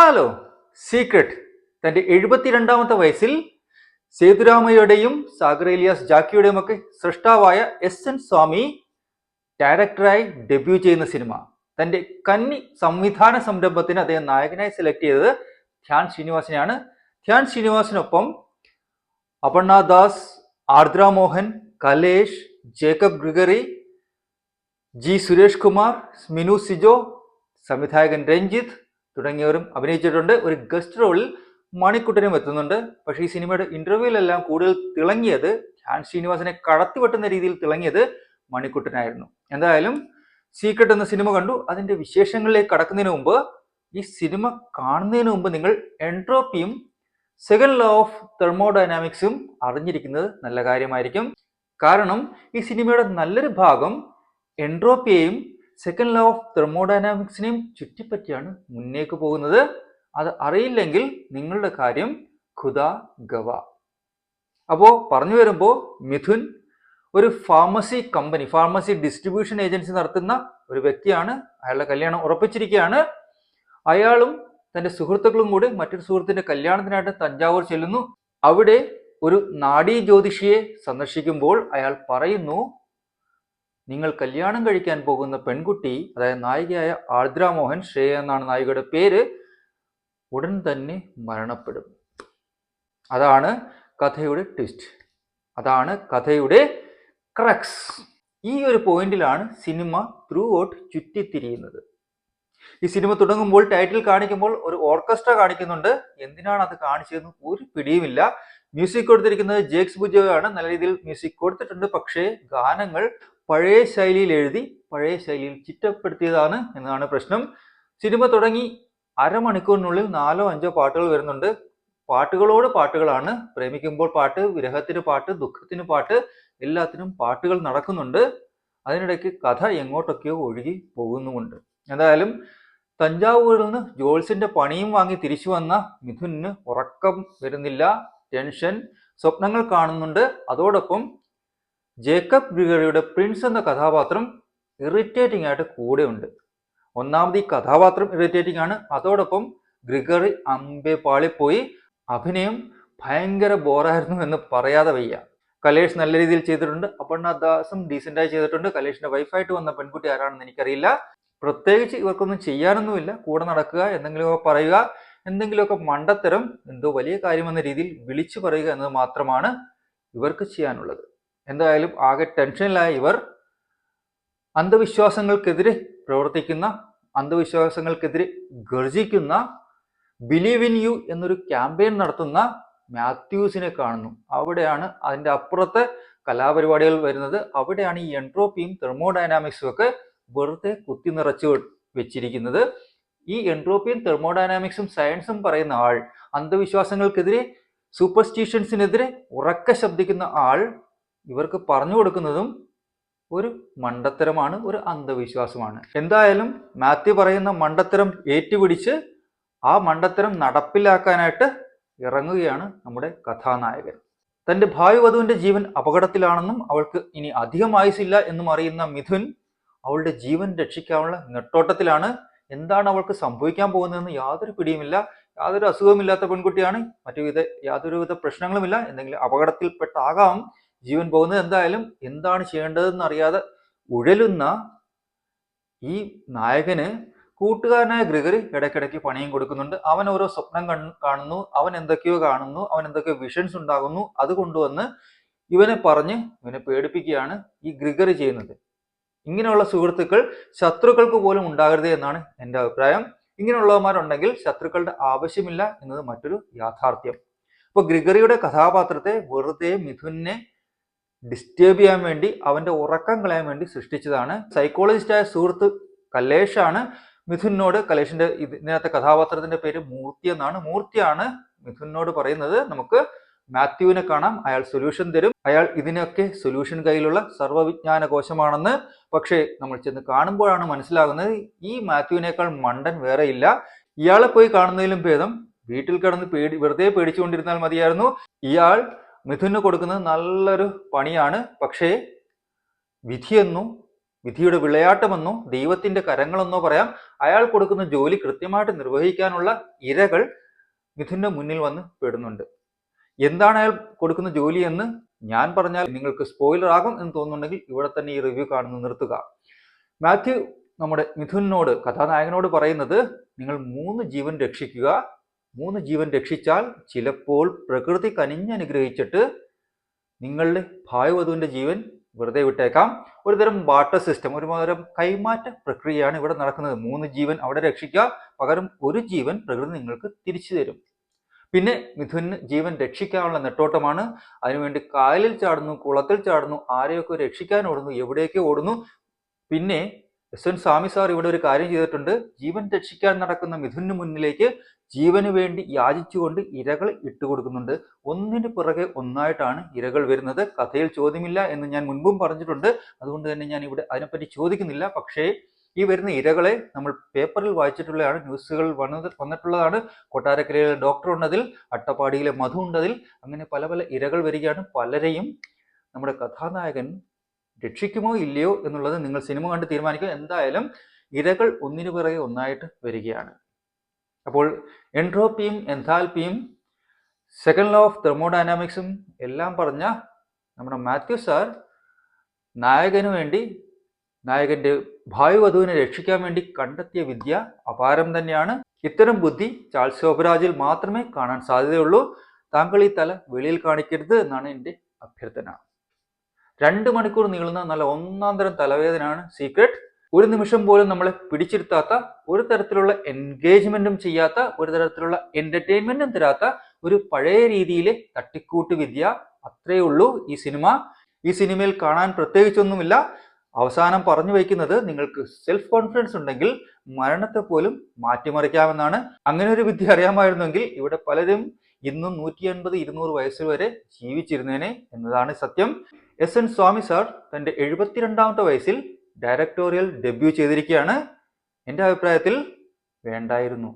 Hello secret. തന്റെ എഴുപത്തിരണ്ടാമത്തെ വയസ്സിൽ സേതുരാമയുടെയും സാഗർ ഇലിയാസ് ജാക്കിയുടെയും ഒക്കെ സൃഷ്ടാവായ എസ് എൻ സ്വാമി ഡയറക്ടറായി ഡെബ്യൂ ചെയ്യുന്ന സിനിമ. തന്റെ കന്നി സംവിധാന സംരംഭത്തിന് അദ്ദേഹം നായകനായി സെലക്ട് ചെയ്തത് ധ്യാൻ ശ്രീനിവാസിനെയാണ്. Dhyan ശ്രീനിവാസിനൊപ്പം Aparna Das Ardra Mohan Kalesh Jacob Gregory G Suresh Kumar Sminu Sijo സംവിധായകൻ രഞ്ജിത്ത് തുടങ്ങിയവരും അഭിനയിച്ചിട്ടുണ്ട്. ഒരു ഗസ്റ്റ് റോളിൽ മണിക്കുട്ടനും എത്തുന്നുണ്ട്. പക്ഷേ ഈ സിനിമയുടെ ഇന്റർവ്യൂലെല്ലാം കൂടുതൽ തിളങ്ങിയത് ധ്യാൻ ശ്രീനിവാസനെ കടത്തിവെട്ടുന്ന രീതിയിൽ തിളങ്ങിയത് മണിക്കുട്ടനായിരുന്നു. എന്തായാലും സീക്രട്ട് എന്ന സിനിമ കണ്ടു. അതിന്റെ വിശേഷങ്ങളിലേക്ക് കടക്കുന്നതിന് മുമ്പ് ഈ സിനിമ കാണുന്നതിന് മുമ്പ് നിങ്ങൾ എൻട്രോപ്പിയും സെക്കൻഡ് ലോ ഓഫ് തെർമോഡൈനാമിക്സും അറിഞ്ഞിരിക്കുന്നത് നല്ല കാര്യമായിരിക്കും. കാരണം ഈ സിനിമയുടെ നല്ലൊരു ഭാഗം എൻട്രോപ്പിയെയും സെക്കൻഡ് ലോ ഓഫ് തെർമോഡൈനാമിക്സിനെയും ചുറ്റിപ്പറ്റിയാണ് മുന്നേക്ക് പോകുന്നത്. അത് അറിയില്ലെങ്കിൽ നിങ്ങളുടെ കാര്യം ഖുദ ഗവ. അപ്പോൾ പറഞ്ഞു വരുമ്പോൾ മിഥുൻ ഒരു pharmacy company pharmacy distribution agency നടത്തുന്ന ഒരു വ്യക്തിയാണ്. അയാളുടെ കല്യാണം ഉറപ്പിച്ചിരിക്കുകയാണ്. അയാളും തന്റെ സുഹൃത്തുക്കളും കൂടി മറ്റൊരു സുഹൃത്തിന്റെ കല്യാണത്തിനായിട്ട് തഞ്ചാവൂർ ചെല്ലുന്നു. അവിടെ ഒരു നാഡീ ജ്യോതിഷിയെ സന്ദർശിക്കുമ്പോൾ അയാൾ പറയുന്നു നിങ്ങൾ കല്യാണം കഴിക്കാൻ പോകുന്ന പെൺകുട്ടി അതായത് നായികയായ ആർദ്ര മോഹൻ ശ്രേയ എന്നാണ് നായികയുടെ പേര് ഉടൻ തന്നെ മരണപ്പെടും. അതാണ് കഥയുടെ ട്വിസ്റ്റ് അതാണ് കഥയുടെ ക്രക്സ് ഈ ഒരു പോയിന്റിലാണ് സിനിമ ത്രൂ ഔട്ട് ചുറ്റിത്തിരിയുന്നത്. ഈ സിനിമ തുടങ്ങുമ്പോൾ ടൈറ്റിൽ കാണിക്കുമ്പോൾ ഒരു ഓർക്കസ്ട്ര കാണിക്കുന്നുണ്ട്. എന്തിനാണ് അത് കാണിച്ചതെന്ന് ഒരു പിടിയുമില്ല. മ്യൂസിക് കൊടുത്തിരിക്കുന്നത് ജേക്സ് ബുജോയാണ് നല്ല രീതിയിൽ മ്യൂസിക് കൊടുത്തിട്ടുണ്ട്. പക്ഷേ ഗാനങ്ങൾ പഴയ ശൈലിയിൽ എഴുതി പഴയ ശൈലിയിൽ ചിട്ടപ്പെടുത്തിയതാണ് എന്നതാണ് പ്രശ്നം. സിനിമ തുടങ്ങി അരമണിക്കൂറിനുള്ളിൽ നാലോ അഞ്ചോ പാട്ടുകൾ വരുന്നുണ്ട്. പാട്ടുകളോട് പാട്ടുകളാണ്. പ്രേമിക്കുമ്പോൾ പാട്ട് വിരഹത്തിന് പാട്ട് ദുഃഖത്തിന് പാട്ട് എല്ലാത്തിനും പാട്ടുകൾ നടക്കുന്നുണ്ട്. അതിനിടയ്ക്ക് കഥ എങ്ങോട്ടൊക്കെയോ ഒഴുകി പോകുന്നുമുണ്ട്. എന്തായാലും തഞ്ചാവൂരിൽ നിന്ന് ജോൾസിന്റെ പണിയും വാങ്ങി തിരിച്ചു വന്ന മിഥുനിന് ഉറക്കം വരുന്നില്ല. ടെൻഷൻ സ്വപ്നങ്ങൾ കാണുന്നുണ്ട്. അതോടൊപ്പം ജേക്കബ് ഗ്രിഗറിയുടെ പ്രിൻസ് എന്ന കഥാപാത്രം ഇറിറ്റേറ്റിംഗ് ആയിട്ട് കൂടെയുണ്ട്. ഒന്നാമത് ഈ കഥാപാത്രം ഇറിറ്റേറ്റിംഗ് ആണ്. അതോടൊപ്പം ഗ്രിഗറി അമ്പെ പാളിപ്പോയി. അഭിനയം ഭയങ്കര ബോറായിരുന്നു എന്ന് പറയാതെ വയ്യ. കലേഷ് നല്ല രീതിയിൽ ചെയ്തിട്ടുണ്ട്. അപർണ ദാസും ഡീസെന്റായി ചെയ്തിട്ടുണ്ട്. കലേഷിന്റെ വൈഫായിട്ട് വന്ന പെൺകുട്ടി ആരാണെന്ന് എനിക്കറിയില്ല. പ്രത്യേകിച്ച് ഇവർക്കൊന്നും ചെയ്യാനൊന്നുമില്ല. കൂടെ നടക്കുക എന്തെങ്കിലുമൊക്കെ പറയുക. എന്തെങ്കിലുമൊക്കെ മണ്ടത്തരം എന്തോ വലിയ കാര്യമെന്ന രീതിയിൽ വിളിച്ചു പറയുക എന്നത് മാത്രമാണ് ഇവർക്ക് ചെയ്യാനുള്ളത്. എന്തായാലും ആകെ ടെൻഷനിലായ ഇവർ അന്ധവിശ്വാസങ്ങൾക്കെതിരെ പ്രവർത്തിക്കുന്ന അന്ധവിശ്വാസങ്ങൾക്കെതിരെ ഗർജിക്കുന്ന ബിലീവ് ഇൻ യു എന്നൊരു ക്യാമ്പയിൻ നടത്തുന്ന മാത്യൂസിനെ കാണുന്നു. അവിടെയാണ് അതിന്റെ അപ്പുറത്തെ കലാപരിപാടികൾ വരുന്നത്. അവിടെയാണ് ഈ എൻട്രോപ്പിയും തെർമോഡൈനാമിക്സും ഒക്കെ വെറുതെ കുത്തി നിറച്ച് വെച്ചിരിക്കുന്നത്. ഈ എൻട്രോപ്പിയും തെർമോഡൈനാമിക്സും സയൻസും പറയുന്ന ആൾ അന്ധവിശ്വാസങ്ങൾക്കെതിരെ സൂപ്പർസ്റ്റീഷ്യൻസിനെതിരെ ഉറക്ക ശബ്ദിക്കുന്ന ആൾ ഇവർക്ക് പറഞ്ഞു കൊടുക്കുന്നതും ഒരു മണ്ടത്തരമാണ് ഒരു അന്ധവിശ്വാസമാണ്. എന്തായാലും മാത്യു പറയുന്ന മണ്ടത്തരം ഏറ്റുപിടിച്ച് ആ മണ്ടത്തരം നടപ്പിലാക്കാനായിട്ട് ഇറങ്ങുകയാണ് നമ്മുടെ കഥാനായകൻ. തന്റെ ഭാവി വധുവിന്റെ ജീവൻ അപകടത്തിലാണെന്നും അവൾക്ക് ഇനി അധികം ആയുസില്ല എന്നും അറിയുന്ന മിഥുൻ അവളുടെ ജീവൻ രക്ഷിക്കാനുള്ള നെട്ടോട്ടത്തിലാണ് എന്താണ് അവൾക്ക് സംഭവിക്കാൻ പോകുന്നതെന്ന് യാതൊരു പിടിയുമില്ല യാതൊരു അസുഖമില്ലാത്ത പെൺകുട്ടിയാണ്. മറ്റു വിധ യാതൊരുവിധ പ്രശ്നങ്ങളുമില്ല. എന്തെങ്കിലും അപകടത്തിൽപ്പെട്ടാകാം ജീവൻ പോകുന്നത് എന്തായാലും എന്താണ് ചെയ്യേണ്ടതെന്ന് അറിയാതെ ഉഴലുന്ന ഈ നായകന് കൂട്ടുകാരനായ ഗ്രിഗറി ഇടയ്ക്കിടയ്ക്ക് പണിയും കൊടുക്കുന്നുണ്ട്. അവൻ ഓരോ സ്വപ്നം കാണുന്നു. അവൻ എന്തൊക്കെയോ കാണുന്നു. അവൻ എന്തൊക്കെയോ വിഷൻസ് ഉണ്ടാകുന്നു. അത് കൊണ്ടുവന്ന് ഇവനെ പറഞ്ഞ് ഇവനെ പേടിപ്പിക്കുകയാണ് ഈ ഗ്രിഗറി ചെയ്യുന്നത്. ഇങ്ങനെയുള്ള സുഹൃത്തുക്കൾ ശത്രുക്കൾക്ക് പോലും ഉണ്ടാകരുത് എന്നാണ് എന്റെ അഭിപ്രായം. ഇങ്ങനെയുള്ളവന്മാരുണ്ടെങ്കിൽ ശത്രുക്കളുടെ ആവശ്യമില്ല എന്നത് മറ്റൊരു യാഥാർത്ഥ്യം. അപ്പോൾ ഗ്രിഗറിയുടെ കഥാപാത്രത്തെ വെറുതെ മിഥുനെ ഡിസ്റ്റേബ് ചെയ്യാൻ വേണ്ടി അവന്റെ ഉറക്കം കളയാൻ വേണ്ടി സൃഷ്ടിച്ചതാണ്. സൈക്കോളജിസ്റ്റായ സുഹൃത്ത് കലേഷാണ് മിഥുനോട് കലേഷിന്റെ ഇതിനകത്തെ കഥാപാത്രത്തിന്റെ പേര് മൂർത്തി എന്നാണ്. മൂർത്തിയാണ് മിഥുനോട് പറയുന്നത്. നമുക്ക് മാത്യുവിനെ കാണാം. അയാൾ സൊല്യൂഷൻ തരും. അയാൾ ഇതിനൊക്കെ സൊല്യൂഷൻ കയ്യിലുള്ള സർവവിജ്ഞാന കോശമാണെന്ന് പക്ഷേ നമ്മൾ ചെന്ന് കാണുമ്പോഴാണ് മനസ്സിലാകുന്നത് ഈ മാത്യുവിനേക്കാൾ മണ്ടൻ വേറെ ഇല്ല. ഇയാളെ പോയി കാണുന്നതിലും ഭേദം വീട്ടിൽ കിടന്ന് പേടി വെറുതെ പേടിച്ചുകൊണ്ടിരുന്നാൽ മതിയായിരുന്നു. ഇയാൾ മിഥുന് കൊടുക്കുന്നത് നല്ലൊരു പണിയാണ്. പക്ഷേ വിധിയെന്നും വിധിയുടെ വിളയാട്ടമെന്നോ ദൈവത്തിന്റെ കരങ്ങളെന്നോ പറയാം. അയാൾ കൊടുക്കുന്ന ജോലി കൃത്യമായിട്ട് നിർവഹിക്കാനുള്ള ഇരകൾ മിഥുന്റെ മുന്നിൽ വന്ന് പെടുന്നുണ്ട്. എന്താണ് അയാൾ കൊടുക്കുന്ന ജോലി എന്ന് ഞാൻ പറഞ്ഞാൽ നിങ്ങൾക്ക് സ്പോയിലർ ആകും എന്ന് തോന്നുന്നുണ്ടെങ്കിൽ ഇവിടെ തന്നെ ഈ റിവ്യൂ കാണുന്ന നിർത്തുക. മാത്യു നമ്മുടെ മിഥുനോട് കഥാനായകനോട് പറയുന്നത് നിങ്ങൾ മൂന്ന് ജീവൻ രക്ഷിക്കുക. മൂന്ന് ജീവൻ രക്ഷിച്ചാൽ ചിലപ്പോൾ പ്രകൃതി കനിഞ്ഞനുഗ്രഹിച്ചിട്ട് നിങ്ങളുടെ ഭായവധുവിന്റെ ജീവൻ വെറുതെ വിട്ടേക്കാം. ഒരുതരം വാട്ടർ സിസ്റ്റം ഒരുതരം കൈമാറ്റ പ്രക്രിയയാണ് ഇവിടെ നടക്കുന്നത്. മൂന്ന് ജീവൻ അവിടെ രക്ഷിക്കുക. പകരം ഒരു ജീവൻ പ്രകൃതി നിങ്ങൾക്ക് തിരിച്ചു തരും. പിന്നെ മിഥുന് ജീവൻ രക്ഷിക്കാനുള്ള നെട്ടോട്ടമാണ്. അതിനുവേണ്ടി കായലിൽ ചാടുന്നു കുളത്തിൽ ചാടുന്നു ആരെയൊക്കെ രക്ഷിക്കാൻ ഓടുന്നു എവിടെയൊക്കെ ഓടുന്നു. പിന്നെ എസ് എൻ സ്വാമി സാർ ഇവിടെ ഒരു കാര്യം ചെയ്തിട്ടുണ്ട്. ജീവൻ രക്ഷിക്കാൻ നടക്കുന്ന മിഥുന് മുന്നിലേക്ക് ജീവന് വേണ്ടി യാചിച്ചുകൊണ്ട് ഇരകൾ ഇട്ടുകൊടുക്കുന്നുണ്ട് ഒന്നിന് പിറകെ ഒന്നായിട്ടാണ് ഇരകൾ വരുന്നത്. കഥയിൽ ചോദ്യമില്ല എന്ന് ഞാൻ മുൻപും പറഞ്ഞിട്ടുണ്ട്. അതുകൊണ്ട് തന്നെ ഞാൻ ഇവിടെ അതിനെപ്പറ്റി ചോദിക്കുന്നില്ല. പക്ഷേ ഈ വരുന്ന ഇരകളെ നമ്മൾ പേപ്പറിൽ വായിച്ചിട്ടുള്ളതാണ് ന്യൂസുകൾ വന്നത് വന്നിട്ടുള്ളതാണ്. കൊട്ടാരക്കരയിലെ ഡോക്ടർ ഉണ്ടതിൽ അട്ടപ്പാടിയിലെ മധു ഉണ്ടതിൽ അങ്ങനെ പല പല ഇരകൾ വരികയാണ്. പലരെയും നമ്മുടെ കഥാനായകൻ രക്ഷിക്കുമോ ഇല്ലയോ എന്നുള്ളത് നിങ്ങൾ സിനിമ കണ്ട് തീരുമാനിക്കുക. എന്തായാലും ഇരകൾ ഒന്നിനു പിറകെ ഒന്നായിട്ട് വരികയാണ്. അപ്പോൾ എൻട്രോപ്പിയും എൻതാൽപ്പിയും സെക്കൻഡ് ലോ ഓഫ് തെർമോഡൈനാമിക്സും എല്ലാം പറഞ്ഞ നമ്മുടെ മാത്യു സാർ നായകന് വേണ്ടി നായകന്റെ ഭാവിവധുവിനെ രക്ഷിക്കാൻ വേണ്ടി കണ്ടെത്തിയ വിദ്യ അപാരം തന്നെയാണ്. ഇത്തരം ബുദ്ധി ചാൾസ് ശോഭരാജിൽ മാത്രമേ കാണാൻ സാധ്യതയുള്ളൂ. താങ്കൾ ഈ തല വെളിയിൽ കാണിക്കരുത് എന്നാണ് എന്റെ അഭ്യർത്ഥന. രണ്ട് മണിക്കൂർ നീളുന്ന നല്ല ഒന്നാം തരം തലവേദനയാണ് സീക്രട്ട്. ഒരു നിമിഷം പോലും നമ്മളെ പിടിച്ചിരുത്താത്ത ഒരു തരത്തിലുള്ള എൻഗേജ്മെന്റും ചെയ്യാത്ത ഒരു തരത്തിലുള്ള എന്റർടൈൻമെന്റും തരാത്ത ഒരു പഴയ രീതിയിലെ തട്ടിക്കൂട്ട് വിദ്യ അത്രയേ ഉള്ളൂ ഈ സിനിമ. ഈ സിനിമയിൽ കാണാൻ പ്രത്യേകിച്ചൊന്നുമില്ല. അവസാനം പറഞ്ഞു വയ്ക്കുന്നത് നിങ്ങൾക്ക് സെൽഫ് കോൺഫിഡൻസ് ഉണ്ടെങ്കിൽ മരണത്തെ പോലും മാറ്റിമറിക്കാമെന്നാണ്. അങ്ങനെ ഒരു വിദ്യ അറിയാമായിരുന്നെങ്കിൽ ഇവിടെ പലരും ഇന്നും നൂറ്റി അൻപത് ഇരുന്നൂറ് വയസ്സ് വരെ ജീവിച്ചിരുന്നേനെ എന്നതാണ് സത്യം. എസ് എൻ സ്വാമി സാർ തന്റെ എഴുപത്തിരണ്ടാമത്തെ വയസ്സിൽ ഡയറക്ടോറിയൽ ഡെബ്യൂ ചെയ്തിരിക്കുകയാണ്. എന്റെ അഭിപ്രായത്തിൽ വേണ്ടായിരുന്നു.